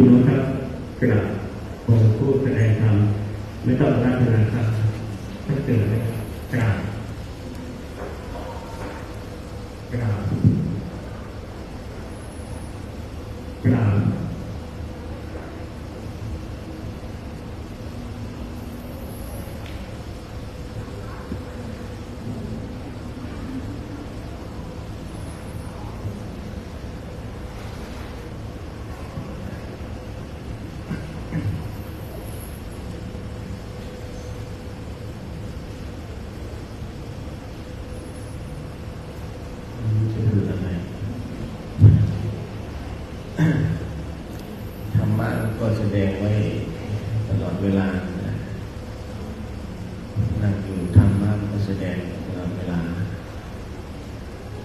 พี่น้องครับกระดาษองค์ผู้แสดงธรรมไม่ต้องรัตนาครับถ้าเกิดเลยกราบกราบกราบ จะคืออะไรธรรมะก็แสดงไว้ตลอดเวลานะนั่งอยู่ธรรมะก็แสดงตลอดเวลา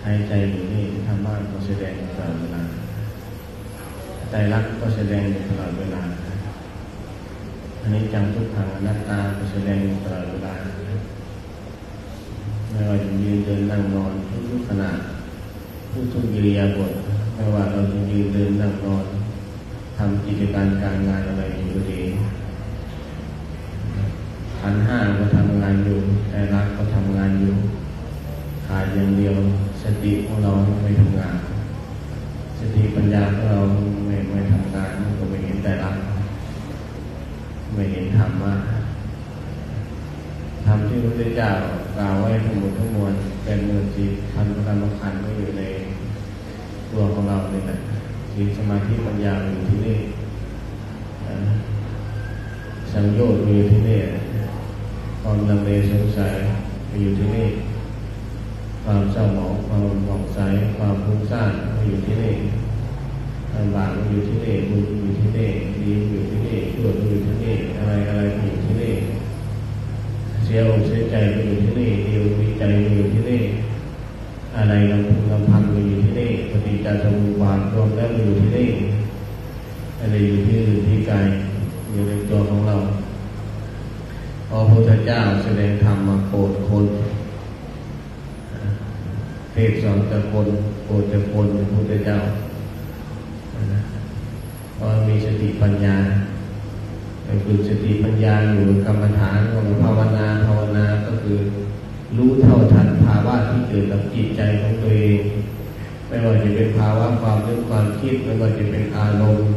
หายใจอยู่นี่ธรรมะก็แสดงตลอดเวลาใจ รักก็แสดงตลอดเวลาอันนี้จังทุกขังอนัตตาก็แสดงตลอดเวลาไม่ว่าจะยืนเดินนั่งนอนทุกขณะทุกทุกๆอิริยาบถไม่ว่าเราจะยืนเดินนั่งนอนทำกิจการการงานอะไรอยู่ก็ดีขันธ์ห้าก็ทำงานอยู่ใจรักก็ทำงานอยู่ ขาดอย่างเดียวสติของเราไม่ทำงาน สติปัญญาของเราไม่ไม่ทำงานมันก็ไม่เห็นใจรัก ไม่เห็นธรรมะธรรมที่พระพุทธเจ้ากล่าวไว้ทั้งหมดทั้งมวลเป็นมือจิตพันธกรรมขันธ์ไว้อยู่ในตัวของเราเลยนะจิตสมาธิปัญญาอยู่ที่นี่นะสังโยชน์มีอยู่ที่นี่ความลังเลสงสัยมีอยู่ที่นี่ความเศร้าหมองความหมองใสามฟุ้งซ่านอยู่ที่นี่ลำบากมันอยู่ที่นี่บุญอยู่ที่นี่ดีอยู่ที่นี่ชั่วอยู่ที่นี่อะไรอะไรอยู่ที่นี่เสียอกเสียใจอยู่ที่นี่ดีอกดีใจอยู่ที่นี่อะไรลำพึงลำพันอยู่ที่นี่ปฏิจจสมุปบาทรวมแล้วอยู่ที่นี่อะไรอยู่ที่อื่นที่ไกลอยู่ในตัวของเราพระพุทธเจ้าแสดงธรรมมาโปรดคนเทศสอนแต่คน โปรดแต่คนพระพุทธเจ้าเพราะมีสติปัญญาไปฝึกสติปัญญาอยู่กรรมฐานของภาวนาภาวนาก็คือ รู้เท่าทันภาวะที่เกิดกับจิตใจของตัวเอง ไม่ว่าจะเป็นภาวะความนึกความคิดไม่ว่าจะเป็นอารมณ์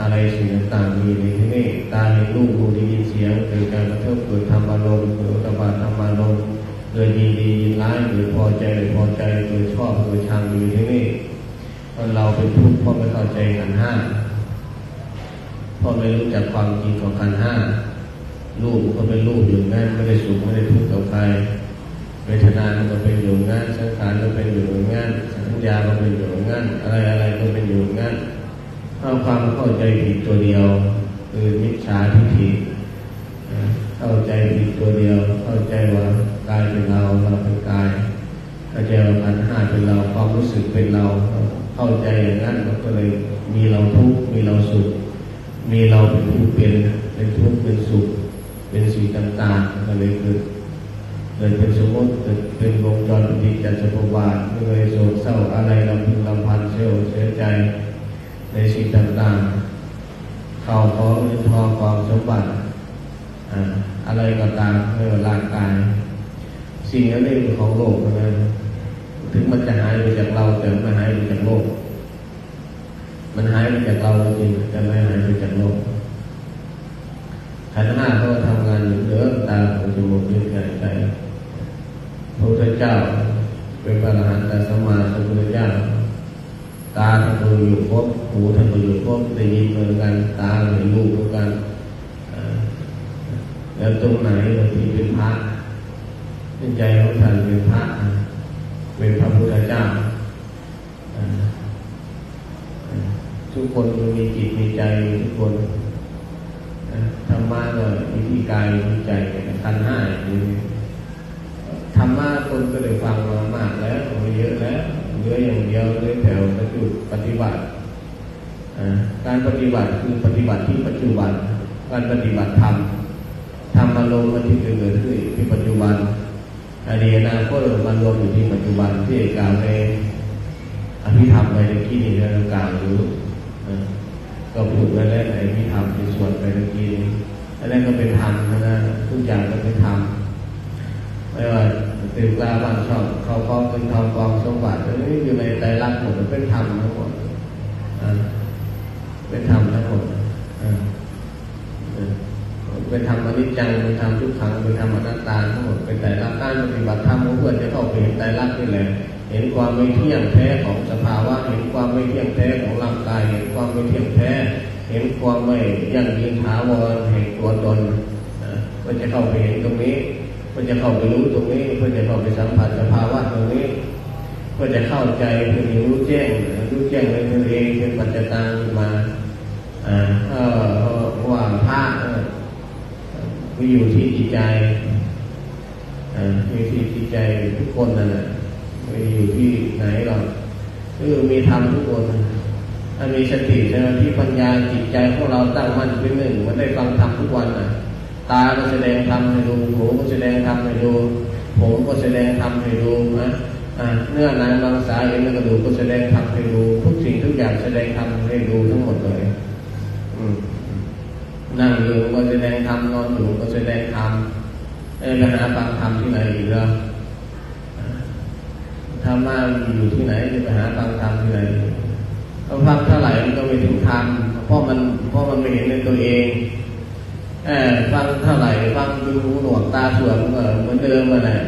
อะไรสิ่งต่างๆมีในที่นี้ตาเห็นรูปหูได้ยินเสียงเกิดการกระทบเกิดธรรมอารมณ์เกิดตบาธรรมอารมณ์ เกิดยินดียินร้ายหรือพอใจหรือพอใจหรือชอบหรือชังอยู่ที่นี่คนเราเป็นทุกข์เพราะไม่เข้าใจขันห้าเพราะไม่รู้จักความจริงของขันห้ารูปก็เป็นรูปอยู่งั้นไม่ได้สุขไม่ได้ทุกข์กับใครเวทนาก็เป็นอยู่งั้นสังขารก็เป็นอยู่งั้นสัญญาก็เป็นอยู่งั้นอะไรอะไรก็เป็นอยู่งั้นถ้าความเข้าใจผิดตัวเดียวคือมิจฉาทิฏฐิเข้าใจผิดตัวเดียว เข้าใจว่า เป็นเราเราเป็นกายเข้าใจว่าขันห้าเป็นเราความรู้สึกเป็นเราเข้าใจอย่างนั้นมันก็เลยมีเราทุกข์มีเราสุข มีเราเป็นผู้เป็นเป็นทุกข์เป็นสุข เป็นสิ่งต่างๆก็เลยเกิดเกิดเป็นสมมติเกิดเป็นวงจรปฏิจจสมุปบาทก็เลยโศกเศร้าอะไรลำพึงลำพันเสียอเสียใจในสิ่งต่างๆ เข้าของเงินทองความสมบัติอ่าอะไรก็ตามไม่ว่าร่างกาย สิ่งนั้นเป็นของโลกเท่านั้นถึงมันจะหายไปจากเรา แต่ไม่หายไปจากโลก มันหายไปจากเราจริงแต่ไม่หายไปจากโลกขันธ์ห้าเขาก็ทำงานอยู่เดิมตาหูจมูกลิ้นกายใจพระพุทธเจ้า เป็นพระอรหันตสัมมาสัมพุทธเจ้าตาท่านก็อยู่ครบหูท่านก็อยู่ครบได้ยินเหมือนกันตาเห็นรูปเหมือนกันแล้วตรงไหนเราที่เป็นพระ เป็นใจของท่านเป็นพระเป็นพระพุทธเจ้าทุกคนมีจิตมีใจทุกคนธรรมะก็วิธีกายวิธีใจขันห้าอยู่ธรรมะคนก็ได้ฟังมามากแล้วมาเยอะแล้วเหลือย่างเดียวเลือแถวประจุดปฏิบัติการปฏิบัติคือปฏิบัติที่ปัจจุบัน การปฏิบัติธรรมธรรมอารมณ์มันที่เกิดขึ้นที่ปัจจุบัน อดีตอนาคตมันรวมอยู่ที่ปัจจุบันที่กล่าวในอภิธรรมไปในที่นี้เรากล่าวอยู่ก็พูดไปแล้วไหนที่ทำที่สวดไปเมื่อกี้นี้อันนั้นก็เป็นธรรมนะทุกอย่างก็เป็นธรรมไม่ว่าตื่นกล้าบ้างชอบเขาก็เป็นทองกองสมบัติอันนี้อยู่ในใจรักหมดเป็นธรรมทั้งหมดเป็นธรรมทั้งหมดอ่า เป็นธรรมอนิจจังเป็นธรรมทุกขังเป็นธรรมอนัตตาทั้งหมดเป็นแต่ละการปฏิบัติธรรมเพื่อจะเข้าไปเห็นใจรักนี่แหละเห็นความไม่เที่ยงแท้ของสภาวะเห็นความไม่เที่ยงแท้ของร่างกายเห็นความไม่เที่ยงแท้ เห็นความไม่ยั่งยืนถาวรแห่งตัวตนนะเพื่อจะเข้าไปเห็นตรงนี้เพื่อจะเข้าไปรู้ตรงนี้เพื่อจะเข้าไปสัมผัสสภาวะตรงนี้เพื่อจะเข้าใจเพื่อรู้แจ้งรู้แจ้งในตัวเองเป็นปัจจตังมาอ่าเออ ไปอยู่ที่จิตใจอ่ามีที่จิตใจทุกคนนั่นแหละไม่อยู่ที่ไหนหรอกคือมีธรรมทุกคนถ้ามีสติสมาธิปัญญาจิตใจของเราตั้งมั่นเป็นหนึ่งมันได้ฟังธรรมทุกวันน่ะ ตาก็แสดงธรรมให้ดูหูก็แสดงธรรมให้ดูผมก็แสดงธรรมให้ดูนะอ่าเนื้อหนังมังสาเอ็นกระดูกก็แสดงธรรมให้ดูทุกสิ่งทุกอย่างแสดงธรรมให้ดูทั้งหมดเลย อืมนั่งอยู่ก็แสดงธ รมนอนอยู่ก็แสดงธรรมเอ้ยไปหาฟังธรรมที่ไหนอีกแล้วธรรมะอยู่ที่ไหนจะไปหาฟังธรรมที่ไหนเราฟังเท่าไหร่มันก็ไม่ถึงธรรมเพราะมันเพราะมันไม่เห็นในตัวเองเออฟังเท่าไหร่ฟังดูหูหนวกตาสวดมันก็เหมือนเดิมมันแหละ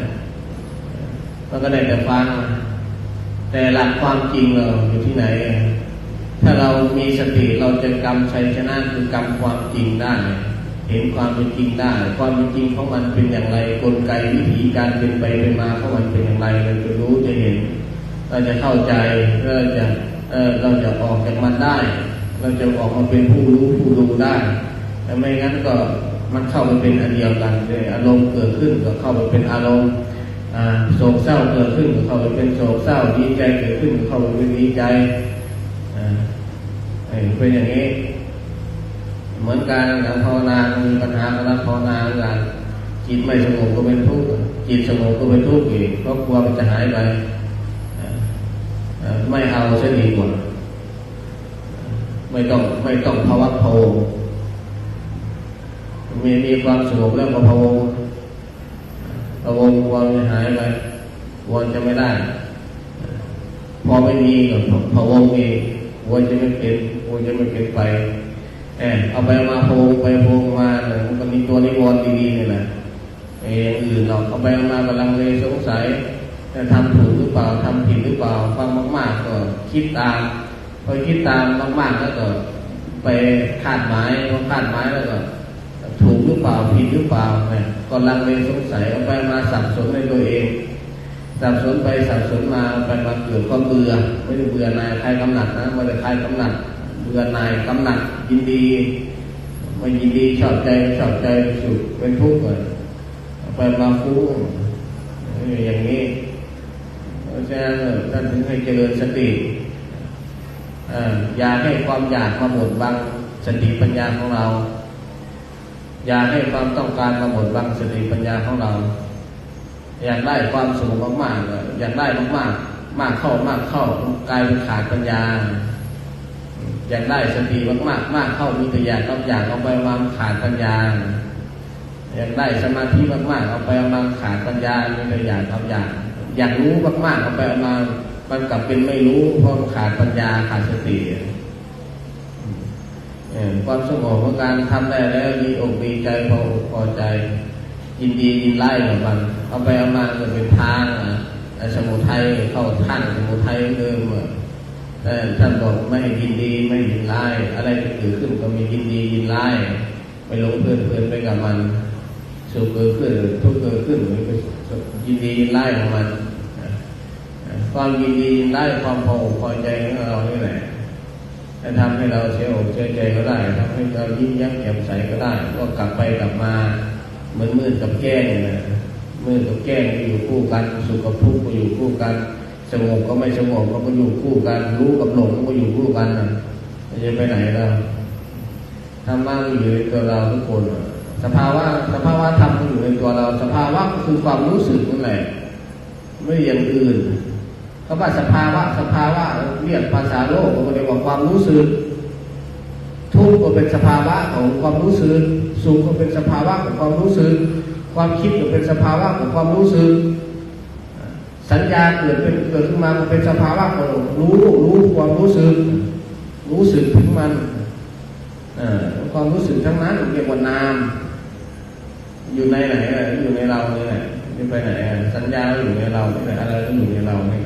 มันก็ได้แต่ฟัง แต่หลักความจริงเราอยู่ที่ไหน ถ้าเรามีสติเราจะกำชัยชนะคือกำความจริงได้ เห็นความเป็นจริงได้ ความเป็นจริงของมันเป็นอย่างไรกลไกวิธีการเป็นไปเป็นมาของมันเป็นอย่างไรเราจะรู้จะเห็น เราจะเข้าใจเราจะเออเราจะออกจากมันได้ เราจะออกมาเป็นผู้รู้ผู้ดูได้แต่ไม่งั้นก็มันเข้าไปเป็นอันเดียวกันเลยอารมณ์เกิดขึ้นก็เข้าไปเป็นอารมณ์โศกเศร้าเกิดขึ้นก็เข้าไปเป็นโศกเศร้าดีใจเกิดขึ้นก็เข้าไปเป็นดีใจเป็นอย่างนี้ เหมือนการการภาวนามีปัญหาการภาวนาการจิตไม่สงบก็เป็นทุกข์จิตสงบก็เป็นทุกข์อีกเพราะกลัวมันจะหายไปไม่เอาเสียดีกว่าไม่ต้องไม่ต้องภาวะโพมีมีความสงบแล้วก็พะวงพะวงกลัวจะหายไปกลัวจะไม่ได้ พอไม่มีก็พะวงอีกกลัวจะไม่เป็นกลัวจะไม่เป็นไป เออเอาไปมาโพงไปโพงมาเนี่ยมันมีตัวนิวรณ์ดีๆนี่แหละเอออย่างอื่นเราเอาไปมากำลังเลยสงสัยจะทำถูกหรือเปล่าทำผิดหรือเปล่าฟังมาก ๆ ก็คิดตามพอคิดตามมากๆแล้วก็ไปคาดหมายพอคาดหมายแล้วก็ถูกหรือเปล่าผิดหรือเปล่าเนี่ยก็ลังเลสงสัยเอาไปมาสับสนในตัวเองสับสนไปสับสนมาไปมาเกิดความเบื่อไม่ได้เบื่อนายใครกำหนัดนะไม่ได้ใครกำหนัด เบื่อนายกำหนัดยินดีไม่ยินดีชอบใจชอบใจสุขเป็นทุกข์เลยไปมาฟุ้งอย่างนี้เพราะฉะนั้นท่านถึงให้เจริญสติอย่าให้ความอยากมาหมดบังสติปัญญาของเรา อย่าให้ความต้องการมาหมดบังสติปัญญาของเรา อยากได้ความสงบมากๆอยากได้มากๆมากเข้ามากเข้ากลายเป็นขาดปัญญา อยากได้สติมากมากมากเข้ามีแต่อยากต้องอยากเอาไปวางขาดปัญญา อยากได้สมาธิมากๆเอาไปเอามาขาดปัญญามีแต่อยากเอาอยากอยากรู้มากๆเอาไปเอามามันกลับเป็นไม่รู้เพราะขาดปัญญาขาดสติความสงบของการทำได้แล้วดีอกดีใจพอพอใจ ยินดียินไล่กับมัน เอาไปเอามาจะเป็นทางสมุทัยเข้าท่านสมุทัยเดิมแต่ ท่านบอกไม่ยินดีไม่ยินไล่อะไรจะเกิดขึ้นก็มียินดียินไล่ไปหลงเพลินเพลินไปกับมันสุขเกิดขึ้นทุกข์เกิดขึ้นยินดียินไล่ของมันความยินดียินไล่ความพอพอใจของเรานี่แหละจะทำให้เราเสียอกเสียใจก็ได้ทำให้เรายิ้มย้มแจ่มใสก็ได้ ก็กลับไปกลับมาเหมือนมืดกับแก้งนะมืดกับแก้งอยู่คู่กันสุขกับทุกข์ก็อยู่คู่กัน สงบก็ไม่สงบก็อยู่คู่กัน รู้กับหลงก็อยู่คู่กันนะจะไปไหนเราธรรมะอยู่ในตัวเราทุกคนสภาวะสภาวะธรรมอยู่ในตัวเรา สภาวะคือความรู้สึกนั่นแหละไม่อย่างอื่นคำว่าสภาวะสภาวะเรียกภาษาโลกก็เรียกว่าความรู้สึก ทุกข์ก็เป็นสภาวะของความรู้สึกสุขก็เป็นสภาวะของความรู้สึก ความคิดก็เป็นสภาวะของความรู้สึก สัญญาเกิดเป็นเกิดขึ้นมามันเป็นสภาวะของรู้รู้ความรู้สึก รู้สึกถึงมันความรู้สึกทั้งนั้นเรียกว่านาม อยู่ในไหนอยู่ในเราเนี่ยแหละอยู่ไปไหนสัญญาอยู่ในเราเนี่ยแหละอะไรก็อยู่ในเราเนี่ย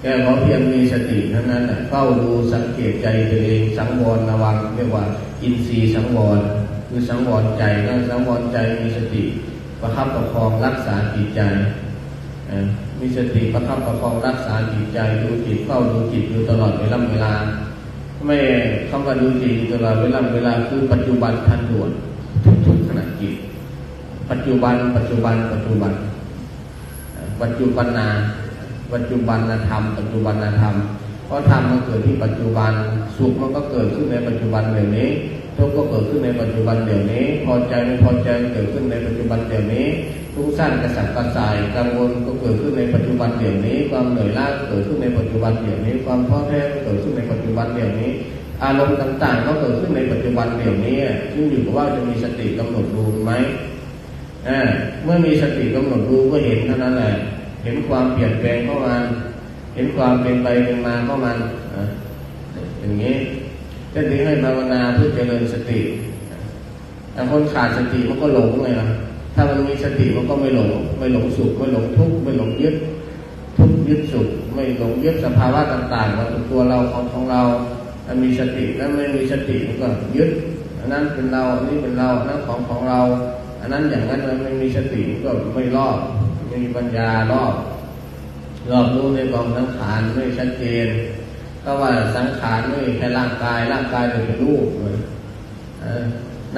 แค่ขอเพียงมีสติเท่านั้นเฝ้าดูสังเกตใจตัวเองสังวรระวังเรียกว่า อินทรีย์สังวรคือสังวรใจแล้วสังวรใจมีสติประคับประคองรักษาจิตใจ มีสติประคับประคองรักษาจิตใจดูจิตเฝ้าดูจิตอยู่ตลอดเวลาเวลา ไม่คำว่าดูจิตตลอดเวลาเวลาคือปัจจุบันทันด่วนทุกๆขณะจิต ปัจจุบัน ปัจจุบัน ปัจจุบัน ปัจจุบันนาปัจจุบันธรรม ปัจจุบันธรรมเพราะธรรมมันเกิดที่ปัจจุบันสุขมันก็เกิดขึ้นในปัจจุบันเดี๋ยวนี้ทุกข์ก็เกิดขึ้นในปัจจุบันเดี๋ยวนี้ พอใจไม่พอใจเกิดขึ้นในปัจจุบันเดี๋ยวนี้ ทุกข์สั้นกระสับกระส่ายกังวลก็เกิดขึ้นในปัจจุบันเดี๋ยวนี้ ความเหนื่อยล้าเกิดขึ้นในปัจจุบันเดี๋ยวนี้ ความท้อแท้เกิดขึ้นในปัจจุบันเดี๋ยวนี้ อารมณ์ต่างๆ ก็เกิดขึ้นในปัจจุบันเดี๋ยวนี้ขึ้นอยู่กับว่าจะมีสติกำหนดดูไหมเอ่อเมื่อมีสติกำหนดรู้ก็เห็นเท่านั้นแหละเห็นความเปลี่ยนแปลงเข้ามาเห็นความเป็นไปเป็นมาเข้ามาอะอย่างนี้ก็ถึงให้ภาวนาเพื่อเจริญสติแต่คนขาดสติมันก็หลงเลยนะ ถ้ามันมีสติมันก็ไม่หลง ไม่หลงสุขไม่หลงทุกข์ไม่หลงยึดทุกข์ยึดสุขไม่หลงยึดสภาวะต่างๆว่าเป็นตัวเราของของเราถ้ามีสติแล้วไม่มีสติมันก็ยึดอันนั้นเป็นเราอันนี้เป็นเราอันนั้นของของเรา อันนั้นอย่างนั้นมันไม่มีสติมันก็ไม่รอบไม่มีปัญญารอบรอบรู้ในกองสังขารไม่ชัดเจนก็ว่าสังขารไม่ใช่ร่างกายร่างกายเป็นรูปเอ่อ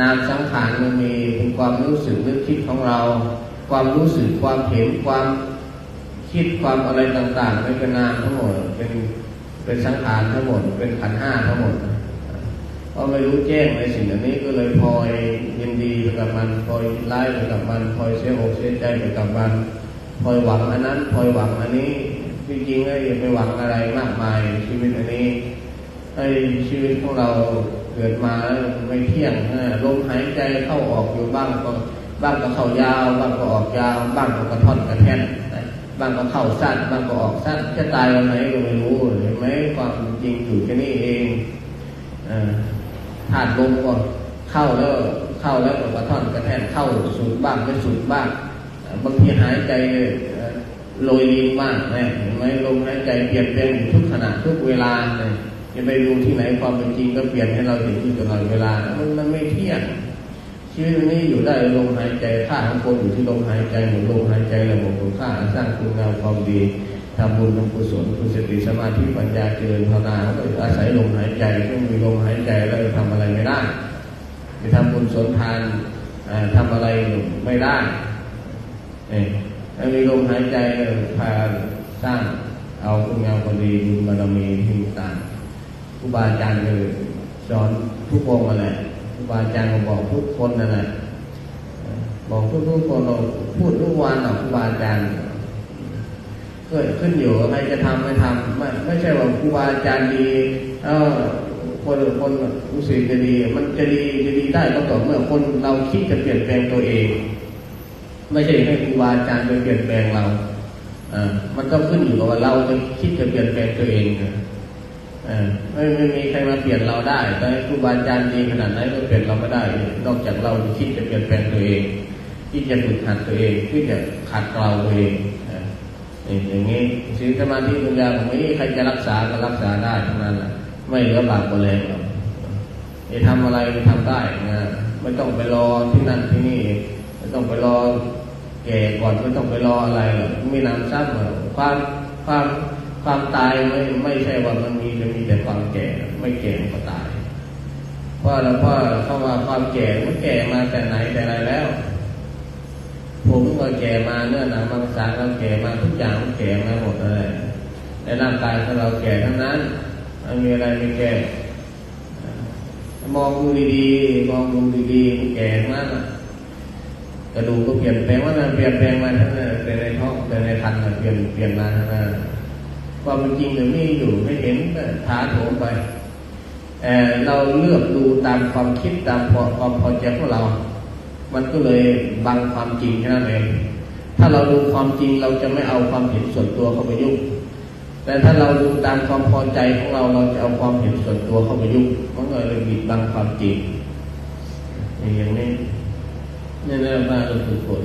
นามสังขารมันมีเป็นความรู้สึกนึกคิดของเรา ความรู้สึกความเห็นความคิดความอะไรต่างๆไม่เป็นนามทั้งหมดเป็นเป็นสังขารทั้งหมด เป็นขันห้าทั้งหมดเพราะไม่รู้แจ้งในสิ่งเหล่านี้ก็เลยพลอยยินดีไปกับมันพลอยไล่ไปกับมันพลอยเสียอกเสียใจไปกับมันพลอยหวังอันนั้นพลอยหวังอันนี้จริงๆก็อย่าไปหวังอะไรมากมายชีวิตอันนี้ไอ้ชีวิตของเรา กิดมาไม่เที่ยงนะลมหายใจเข้าออกอยู่บ้างก็บ้างก็เข้ายาว บ้างก็ออกยาว บ้างก็กระท่อนกระแท่นบ้างก็เข้าสั้นบ้างก็ออกสั้นจะตายวันไหนก็ไม่รู้เห็นไหมความจริงอยู่แค่นี้เองอ่าธาตุลมก็เข้าแล้วเข้าแล้วก็กระท่อนกระแทนเข้าสุดบ้างไม่สุดบ้างบางทีหายใจเอ่อยรินบ้างนะเห็นไหมลมหายใจเปลี่ยนแปลงทุกขณะทุกเวลาเนี่ย จะไปดูที่ไหนความเป็นจริงก็เปลี่ยนให้เราเห็นอยู่ตลอดเวลา มันมันไม่เที่ยงชีวิตนี้อยู่ได้ลมหายใจค่าของคนอยู่ที่ลมหายใจหมดลมหายใจแล้วหมดคุณค่าสร้างคุณงามความดีทำบุญทำกุศลคุณสติสมาธิปัญญาเจริญภาวนาก็อาศัยลมหายใจไม่มีลมหายใจแล้วจะทำอะไรไม่ได้จะทำบุญสนทานอ่าทำอะไรไม่ได้เนี่ยถ้ามีลมหายใจพาสร้างเอาคุณงามความดีบุญบารมีที่ต่าง ครูบาอาจารย์เลยสอนทุกองค์มาแหละครูบาอาจารย์ก็บอกทุกคนนั่นแหละบอกทุกทุกๆคนเราพูดทุกวันอะครูบาอาจารย์เกิดขึ้นอยู่ใครจะทำไม่ทำไม่ไม่ใช่ว่าครูบาอาจารย์ดี เออคนคนรู้สึกจะดี มันจะดีจะดีได้ก็ต่อเมื่อคนเราคิดจะเปลี่ยนแปลงตัวเอง ไม่ใช่ให้ครูบาอาจารย์ไปเปลี่ยนแปลงเราอ่ามันก็ขึ้นอยู่กับว่าเราจะคิดจะเปลี่ยนแปลงตัวเองนะ ไม่ไม่มีใครมาเปลี่ยนเราได้แต่ครูบาอาจารย์ดีขนาดไหนก็เปลี่ยนเราไม่ได้ นอกจากเราคิดจะเปลี่ยนแปลงตัวเอง ที่จะฝึกหัดตัวเองที่จะขัดเกลาตัวเองอ่อย่างนี้ศีลสมาธิปัญญาผมไม่ใครจะรักษาก็รักษาได้ทั้งนั้นแหละไม่เหลือบาปก็แรงหรอกจะทำอะไรก็ทำได้นะไม่ต้องไปรอที่นั่นที่นี่ไม่ต้องไปรอแก่ก่อนไม่ต้องไปรออะไรหรอกมีน้ำซ้ำหรอกความความ ความตายไม่ไม่ใช่ว่ามันมีจะมีแต่ความแก่ ไม่แก่ก็ตาย เพราะเราเพราะเข้ามาความแก่มันแก่มาแต่ไหนแต่ไรแล้ว ผมก็แก่มาเนื้อหนังมังสาเราแก่มาทุกอย่างมันแก่มาหมดเลยในร่างกายของเราแก่ทั้งนั้นไม่มีอะไรไม่แก่มองดูดีๆมองดูดีๆมันแก่มากอะกระดูกก็เปลี่ยนแปลงว่ามันเปลี่ยนแปลงมาทั้งนั้นเป็นในท้องเป็นในคันเปลี่ยนเปลี่ยนมาทั้งนั้น ความเป็นจริงเดี๋ยวนี้อยู่ไม่เห็นก็ถาโถมไปเอ่อเราเลือกดูตามความคิดตามพอความพอใจของเรา มันก็เลยบังความจริงแค่นั้นเองถ้าเราดูความจริงเราจะไม่เอาความเห็นส่วนตัวเข้าไปยุ่ง แต่ถ้าเราดูตามความพอใจของเราเราจะเอาความเห็นส่วนตัวเข้าไปยุ่งมันก็เลยบิดบังความจริงอย่างนี้นี่เรียกว่าเราฝึกฝน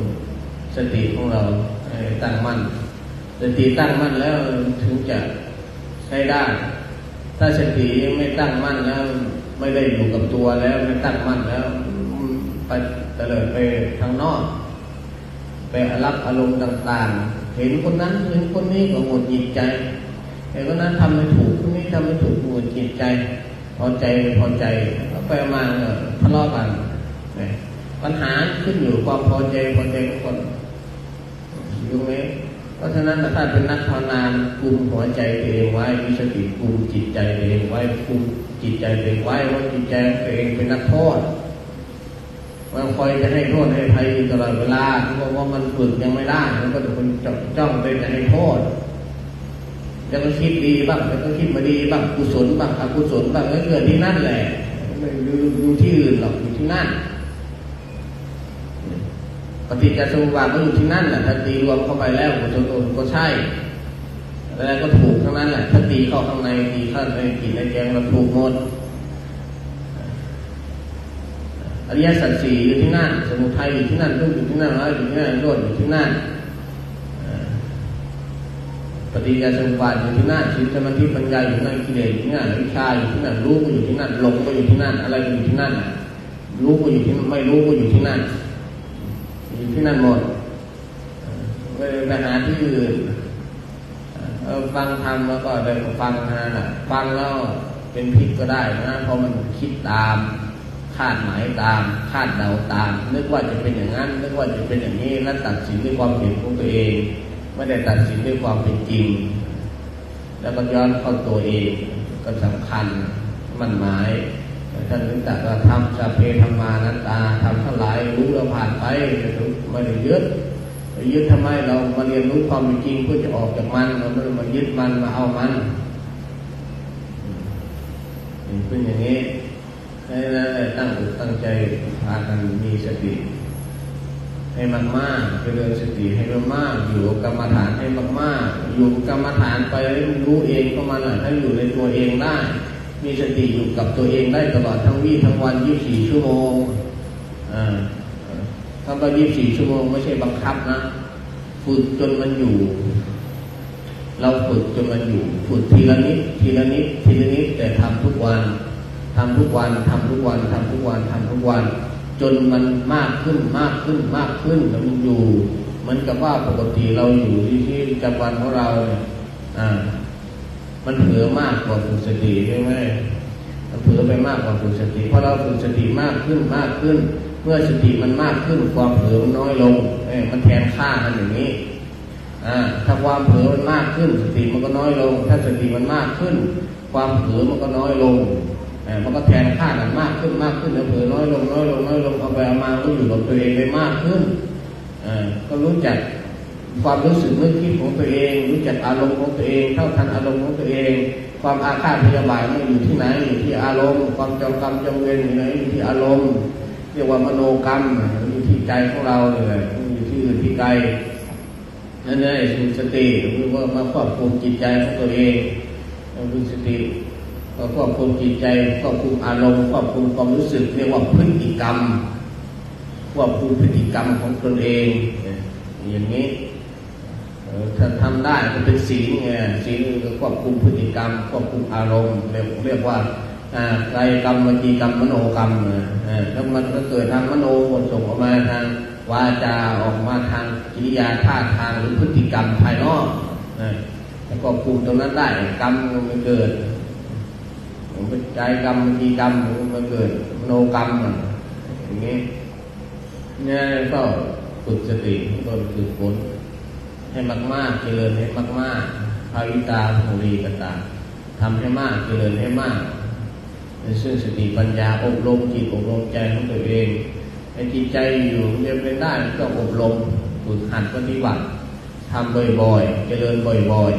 สติของเราตั้งมั่น สติตั้งมั่นแล้วถึงจะใช้ได้ ถ้าสติยังไม่ตั้งมั่นแล้ว ไม่ได้อยู่กับตัวแล้วไม่ตั้งมั่นแล้วไปเตลิดไปทางนอก ไปรับอารมณ์ต่างๆ เห็นคนนั้นเห็นคนนี้ก็หงุดหงิดใจเห็นคนนั้นทำไม่ถูกคนนี้ทำไม่ถูกหงุดหงิดใจพอใจไม่พอใจแล้วไปมาทะเลาะกันปัญหาขึ้นอยู่ความพอใจพอใจของคนอยู่ไหม ราะฉะนั้นถ้าเป็นนักภาวนาคุมหัวใจตัวเองไว้มีสติคุมจิตใจตัวเองไว้คุมจิตใจตัวเองไว้ว่าจิตใจตัวเองเป็นนักโทษมันคอยจะให้โทษให้ภัยตลอดเวลาเพราะว่ามันฝึกยังไม่ได้มันก็จะเป็นจ้องไปจะให้โทษจะก็คิดดีบ้างจะก็คิดมาดีบ้างกุศลบ้างอกุศลบ้างก็เกิดที่นั่นแหละไม่อยู่อยู่ที่อื่นหรอกอยู่ที่นั่น ปฏิจจสมุปบาทก็อยู่ที่นั่นแหละถ้าตีรวมเข้าไปแล้วกุศลก็ใช่อะไรก็ถูกทั้งนั้นแหละถ้าตีเข้าข้างในตีเข้าในกินในแกงเราถูกหมดอริยสัจสี่อยู่ที่นั่น สมุทัยอยู่ที่นั่นทุกอยู่ที่นั่นร้อยอยู่ที่นั่นโลดอยู่ที่นั่นปฏิยาสมุปบาทอยู่ที่นั่นศีลสมาธิปัญญาอยู่ที่นั่นกิเลสอยู่ที่นั่นวิชาอยู่ที่นั่นรู้ก็อยู่ที่นั่นหลงก็อยู่ที่นั่นอะไรก็อยู่ที่นั่นรู้ก็อยู่ที่ไม่รู้ก็อยู่ที่นั่น อยู่ที่นั่นหมดไม่ไปหาที่อื่นฟังธรรมแล้วก็ได้ฟังนะน่ะฟังแล้วเป็นพิษก็ได้นะเพราะมันคิดตามคาดหมายตามคาดเดาตาม นึกว่าจะเป็นอย่างนั้น นึกว่าจะเป็นอย่างนี้แล้วตัดสินด้วยความเห็นของตัวเองไม่ได้ตัดสินด้วยความเป็นจริง แล้วก็ย้อนเข้าตัวเองก็สำคัญมันหมาย ท่านนึกแต่ว่าทำสัพเพธรรมานัตตาทำทั้งหลายรู้แล้วผ่านไปไม่ได้ยึดไปยึดทำไมเรามาเรียนรู้ความเป็นจริงเพื่อจะออกจากมันเราไม่มายึดมันมาเอามันเป็นอย่างนี้ให้ตั้งอกตั้งใจพากันมีสติ ให้มันมากเจริญสติให้มันมากอยู่กรรมฐานให้มากมากอยู่กรรมฐานไปมันรู้เองก็มันอะถ้าอยู่ในตัวเองได้ มีสติอยู่กับตัวเองได้ตลอดทั้งวี่ทั้งวันยี่สี่ชั่วโมงอ่าถ้าว่ายี่สี่ชั่วโมงไม่ใช่บังคับนะ ฝึกจนมันอยู่ เราฝึกจนมันอยู่ ฝึกทีละนิด ทีละนิด ทีละนิด แต่ทำทุกวันทำทุกวันทำทุกวันทำทุกวันทำทุกวัน จนมันมากขึ้น มากขึ้น มากขึ้น แล้วมันอยู่เหมือนกับว่าปกติเราอยู่ที่ที่ประจำวันของเราอ่า มันเผลอมากกว่าฝึกสติใช่ไหมมันเผลอไปมากกว่าฝึกสติเพราะเราฝึกสติมากขึ้นมากขึ้น เมื่อสติมันมากขึ้นความเผลอมันน้อยลงเอ้มันแทนค่ากันอย่างนี้อ่าถ้าความเผลอมันมากขึ้น สติมันก็น้อยลง ถ้าสติมันมากขึ้น ความเผลอมันก็น้อยลงมันก็แทนค่ากันมากขึ้นมากขึ้นแล้วเผลอน้อยลงน้อยลงน้อยลงเอาไปเอามาก็อยู่กับตัวเองได้มากขึ้นอ่าก็รู้จัก ความรู้สึกนึกคิดของตัวเองรู้จักอารมณ์ของตัวเอง เท่าทันอารมณ์ของตัวเอง ความอาฆาตพยาบาทมันอยู่ที่ไหนอยู่ที่อารมณ์ ความจองกรรมจองเวรอยู่ไหนอยู่ที่อารมณ์ เรียกว่ามโนกรรมอยู่ที่ใจของเราเลยอยู่ที่อื่นที่ไกลนั่นเองสติคือว่ามาควบคุมจิตใจของตัวเองมีสติก็ควบคุมจิตใจควบคุมอารมณ์ควบคุมความรู้สึกเรียกว่าพฤติกรรมควบคุมพฤติกรรมของตนเองอย่างนี้ ถ้าทำได้ก็เป็นศีลไงศีลก็ควบคุมพฤติกรรมควบคุมอารมณ์เรียกเรียกว่ากายกรรมวิจีกรรมมโนกรรมแล้วมันก็เกิดทางมโนผลส่งออกมาทางวาจาออกมาทางกิริยาท่าทางหรือพฤติกรรมภายนอกแล้วก็คุมตรงนั้นได้กรรมมันเกิดผมเป็นใจกรรมมีกรรมมันเกิดโนกรรมอย่างนี้เนี่ยก็ฝึกสติก็ฝึกฝน ให้มาก ๆ เจริญให้มากๆภาวิตาภูรีกตาทำให้มากเจริญให้มากในซึ่งสติปัญญาอบรมจิตอบรมใจของตัวเองให้จิตใจอยู่เรียนเป็นได้ต้องอบรมฝึกหัดปฏิบัติทำบ่อยๆ เจริญบ่อย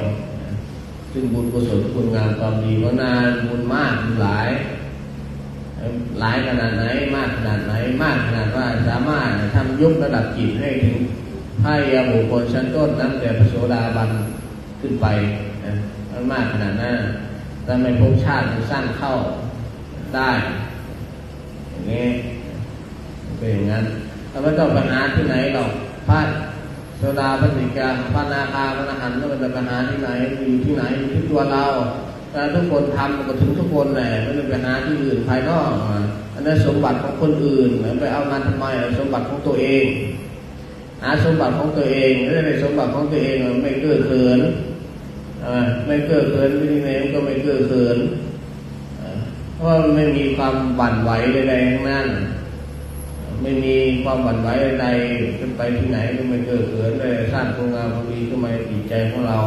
ๆ ซึ่งบุญกุศลคุณงามความดีก็นานบุญมากบุญหลาย หลายขนาดไหนมากขนาดไหนมากขนาดว่าสามารถทำยุคระดับจิตให้ถึง พระยาบุคคลชั้นต้นนับแต่พระโสดาบันขึ้นไปนะมันมากขนาดนั้นแต่ไม่ภพชาติมันสั้นเข้าได้อย่างนี้เป็นอย่างนั้นเราไม่ต้องไปหาที่ไหนหรอกพระโสดาปฏิกาพระนาคาพระอรหันต์ก็ไม่ต้องไปหาที่ไหนอยู่ที่ไหนอยู่ที่ตัวเราถ้าทุกคนทำก็ถึงทุกคนแหละไม่ต้องไปหาที่อื่นภายนอกอันนั้นสมบัติของคนอื่นไปเอามาทำไมอะสมบัติของตัวเอง หาสมบัติของตัวเองไม่ได้สมบัติของตัวเองอะไม่เกื้อเขินอ่าไม่เกื้อเขินที่ไหนก็ไม่เกื้อเขินเพราะว่าไม่มีความหวั่นไหวใดๆทั้งนั้นไม่มีความหวั่นไหวใดๆขึ้นไปที่ไหนก็ไม่เกิดเขินเลยสร้างคุณงามความดีขึ้นมาในจิตใจของเรา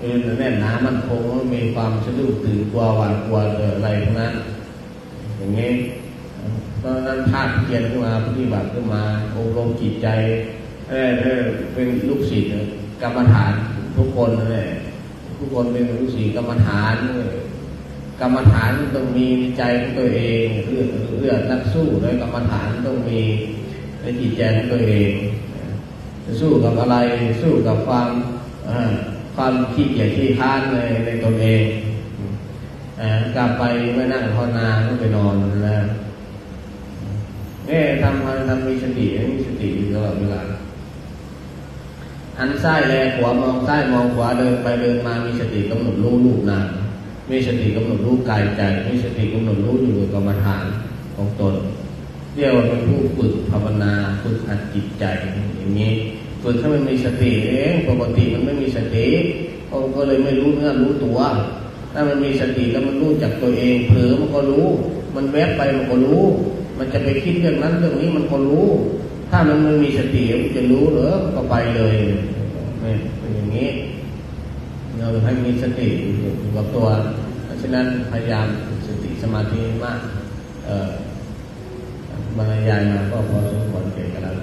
เออแน่นหนามันคงม่มีความสะดุ้งตื่นกลัวหวาดกลัวอะไรทั้งนั้นอย่างนี้เพราะนั้นภาคเพียรขึ้นมาปฏิบัติขึ้นมาอบรมจิตใจ เออเออเป็นลูกศิษย์กรรมฐานทุกคนนั่นแหละทุกคนเป็นลูกศิษย์กรรมฐานเออกรรมฐานต้องมีในใจของตัวเองเรื่องเรื่องนักสู้ด้วยกรรมฐานต้องมีในจิตใจของตัวเองสู้กับอะไรสู้กับความความขี้เกียจขี้ค้านในในตนเองอ่ากลับไปไม่นั่งภาวนาก็ไปนอนแล้วเนี่ยทำทำมีสติมีสติตลอดเวลา หันซ้ายแลขวามองซ้ายมองขวาเดินไปเดินมามีสติกำหนดรู้รูปนามมีสติกำหนดรู้กายใจมีสติกำหนดรู้อยู่กับกรรมฐานของตนเรียกว่าเป็นผู้ฝึกภาวนาฝึกหัดจิตใจอย่างนี้ฝึกให้มันมีสติเองปกติมันไม่มีสติมันก็เลยไม่รู้เนื้อรู้ตัว ถ้ามันมีสติแล้วมันรู้จักตัวเองเผลอมันก็รู้ มันแวบไปมันก็รู้ มันจะไปคิดเรื่องนั้นเรื่องนี้มันก็รู้ ถ้ามันไม่มีสติมันจะรู้เหรอก็ไปเลยเนี่ยเป็นอย่างนี้ เราให้มีสติอยู่กับตัว เพราะฉะนั้นพยายามสติสมาธิมาก เอ่อบรรยายมาก็พอสมควรเกิดแล้ว